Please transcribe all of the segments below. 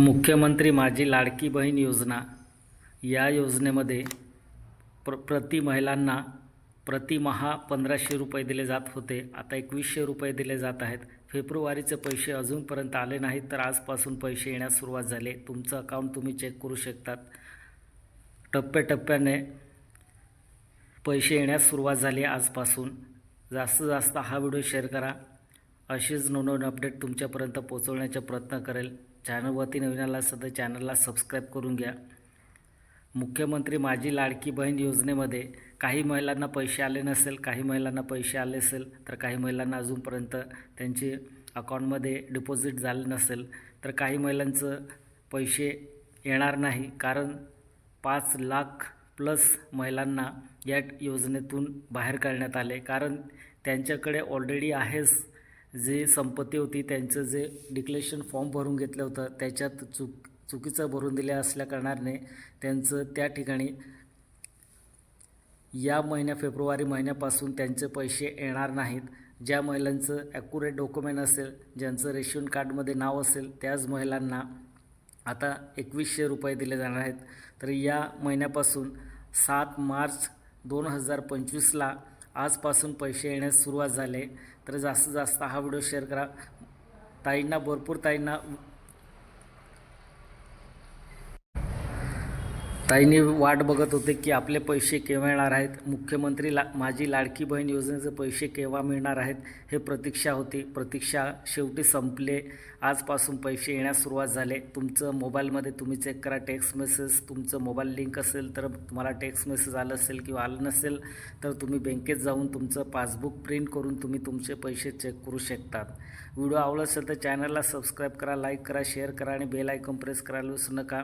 मुख्यमंत्री माझी लाडकी बहीण योजना. या योजनेमध्ये प्र प्रति महिलांना प्रतिमहा पंधराशे रुपये दिले जात होते. आता एकवीसशे रुपये दिले जात आहेत. फेब्रुवारीचे पैसे अजूनपर्यंत आले नाहीत तर आजपासून पैसे येण्यास सुरुवात झाली. तुमचं अकाउंट तुम्ही चेक करू शकतात. टप्प्याटप्प्याने पैसे येण्यास सुरुवात झाली आजपासून. जास्तीत जास्त हा व्हिडिओ शेअर करा. अशीच नवनवीन अपडेट तुमच्यापर्यंत पोहोचवण्याचा प्रयत्न करेल. चॅनलवरती नवीन आला असेल तर चॅनलला सबस्क्राईब करून घ्या. मुख्यमंत्री माझी लाडकी बहीण योजनेमध्ये काही महिलांना पैसे आले नसेल काही महिलांना पैसे आले असेल तर काही महिलांना अजूनपर्यंत त्यांचे अकाउंटमध्ये डिपॉझिट झाले नसेल तर काही महिलांचं पैसे येणार नाही. कारण पाच लाख प्लस महिलांना या योजनेतून बाहेर काढण्यात आले. कारण त्यांच्याकडे ऑलरेडी आहेच जे संपत्ती होती त्यांचं जे डिक्लेरेशन फॉर्म भरून घेतलं होतं त्याच्यात चुक चुकीचं भरून दिल्या असल्या कारणाने त्यांचं त्या ठिकाणी या महिन्या फेब्रुवारी महिन्यापासून त्यांचे पैसे येणार नाहीत. ज्या महिलांचं ॲक्युरेट डॉक्युमेंट असेल ज्यांचं रेशन कार्डमध्ये नाव असेल त्याच महिलांना आता एकवीसशे रुपये दिले जाणार आहेत. तर या महिन्यापासून सात मार्च दोन हजार पंचवीसला आजपासून पैसे येण्यास सुरुवात झाले तर जास्तीत जास्त हा व्हिडिओ शेअर करा. ताईंना भरपूर ताईंना ताईंनी वाट बघत होते की आपले पैसे केव्हा येणार आहेत? मुख्यमंत्री ला माझी लाडकी बहीण योजनेचे पैसे केव्हा मिळणार आहेत? हे प्रतीक्षा होती. प्रतीक्षा शेवटी संपले. आजपासून पैसे येण्यास सुरुवात झाले. तुमचं मोबाईलमध्ये तुम्ही चेक करा. टेक्स्ट मेसेज तुमचं मोबाईल लिंक असेल तर तुम्हाला टेक्स्ट मेसेज आलं असेल किंवा आलं नसेल तर तुम्ही बँकेत जाऊन तुमचं पासबुक प्रिंट करून तुम्ही तुमचे पैसे चेक करू शकतात व्हिडिओ आवडत असेल तर चॅनलला सबस्क्राईब करा लाईक करा शेअर करा आणि बेल आयकॉन प्रेस करायला विसरू नका.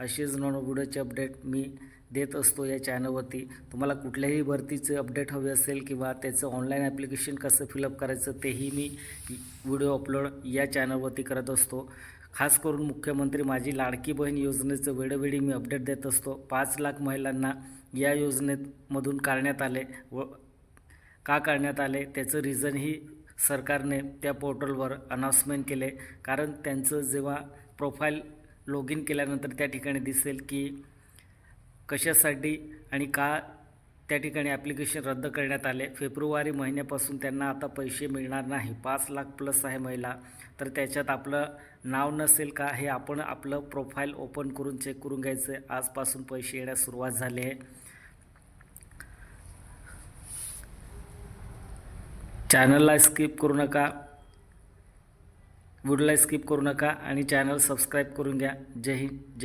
असेच नॉन व्हिडिओचे अपडेट मी देत असतो या चॅनलवरती तुम्हाला कुठल्याही भरतीचे अपडेट हवे असेल किंवा त्याचं ऑनलाईन ॲप्लिकेशन कसं फिलअप करायचं तेही मी व्हिडिओ अपलोड या चॅनलवरती करत असतो. खास करून मुख्यमंत्री माझी लाडकी बहीण योजनेचं वेळोवेळी मी अपडेट देत असतो. पाच लाख महिलांना या योजनेमधून काढण्यात आले व का काढण्यात आले त्याचं रिझनही सरकारने त्या पोर्टलवर अनाऊन्समेंट केले. कारण त्यांचं जेव्हा प्रोफाईल लॉग इन केल्यानंतर त्या ठिकाणी दिसेल की कशासाठी आणि का त्या ठिकाणी ॲप्लिकेशन रद्द करण्यात आले. फेब्रुवारी महिन्यापासून त्यांना आता पैसे मिळणार नाही. पाच लाख प्लस आहे महिला. तर त्याच्यात आपलं नाव नसेल का हे आपण आपलं प्रोफाईल ओपन करून चेक करून घ्यायचं आहे आजपासून पैसे येण्यास सुरुवात झाली आहे. चॅनलला स्किप करू नका. व्हिडिओला स्किप करू नका आणि चॅनल सबस्क्राईब करून घ्या. जय हिंद जय